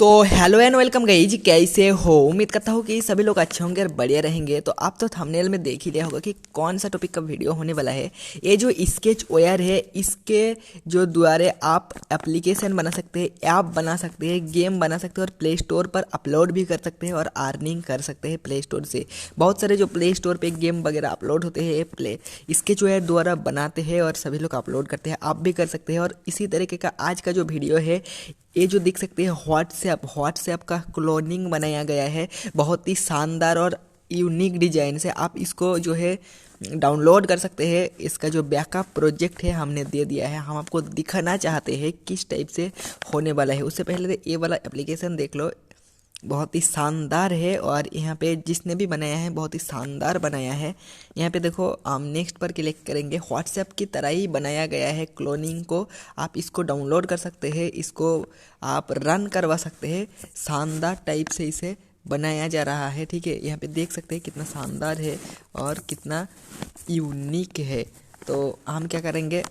तो hello and welcome गई जी कैसे हो? उम्मीद करता हूँ कि सभी लोग अच्छे होंगे और बढ़िया रहेंगे। तो आप तो थंबनेल में देख ही लिया होगा कि कौन सा टॉपिक का वीडियो होने वाला है। ये जो स्केच ओयर है, इसके जो द्वारे आप एप्लीकेशन बना सकते हैं ऐप बना सकते हैं गेम बना सकते हैं और प्ले स्टोर पर अपलोड भी कर सकते हैं और अर्निंग कर सकते हैं प्ले स्टोर से। बहुत सारे जो प्ले स्टोर पर गेम वगैरह अपलोड होते हैं प्ले स्केच ओयर द्वारा बनाते हैं और सभी लोग अपलोड करते हैं, आप भी कर सकते हैं। और इसी तरीके का आज का जो वीडियो है ये जो देख सकते हैं व्हाट्सएप व्हाट्सएप का क्लोनिंग बनाया गया है। बहुत ही शानदार और यूनिक डिज़ाइन से आप इसको जो है डाउनलोड कर सकते हैं। इसका जो बैकअप प्रोजेक्ट है, हमने दे दिया है। हम आपको दिखाना चाहते हैं किस टाइप से होने वाला है। उससे पहले ये वाला एप्लीकेशन देख लो। बहुत ही शानदार है और यहाँ पे जिसने भी बनाया है, बहुत ही शानदार बनाया है। यहाँ पे देखो हम नेक्स्ट पर क्लिक करेंगे व्हाट्सएप की तरह ही बनाया गया है क्लोनिंग को। आप इसको डाउनलोड कर सकते हैं, इसको आप रन करवा सकते हैं। शानदार टाइप से इसे बनाया जा रहा है, ठीक है? यहाँ पे देख सकते हैं कितना शानदार है और कितना यूनिक है। तो हम क्या करेंगे?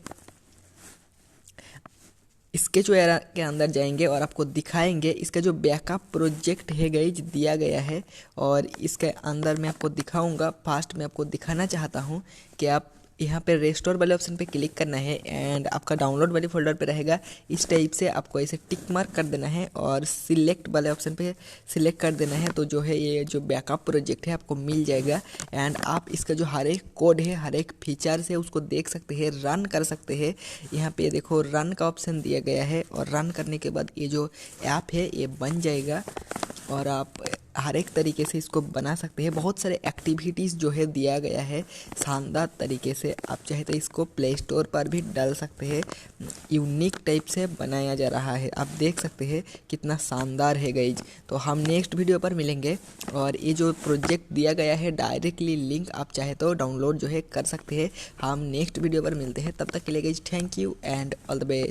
स्केच वगैरह के अंदर जाएँगे और आपको दिखाएँगे, इसका जो बैकअप प्रोजेक्ट है गई दिया गया है और इसके अंदर मैं आपको दिखाऊँगा फास्ट में आपको दिखाना चाहता हूँ कि आप यहाँ पे रेस्टोर वाले ऑप्शन पे क्लिक करना है एंड आपका डाउनलोड वाले फोल्डर पे रहेगा। इस टाइप से आपको ऐसे टिक मार्क कर देना है और सिलेक्ट वाले ऑप्शन पे सिलेक्ट कर देना है। तो जो है ये जो बैकअप प्रोजेक्ट है आपको मिल जाएगा एंड आप इसका जो हर एक कोड है, हर एक फीचर्स है उसको देख सकते हैं रन कर सकते हैं। यहाँ पे देखो रन का ऑप्शन दिया गया है और रन करने के बाद ये जो ऐप है ये बन जाएगा और आप हर एक तरीके से इसको बना सकते हैं। बहुत सारे एक्टिविटीज़ जो है दिया गया है, शानदार तरीके से। आप चाहे तो इसको प्ले स्टोर पर भी डाल सकते हैं। यूनिक टाइप से बनाया जा रहा है। आप देख सकते हैं कितना शानदार है गईज तो हम नेक्स्ट वीडियो पर मिलेंगे और ये जो प्रोजेक्ट दिया गया है डायरेक्टली लिंक आप चाहे तो डाउनलोड जो है कर सकते हैं। हम नेक्स्ट वीडियो पर मिलते हैं। तब तक के लिए guys thank you and all the best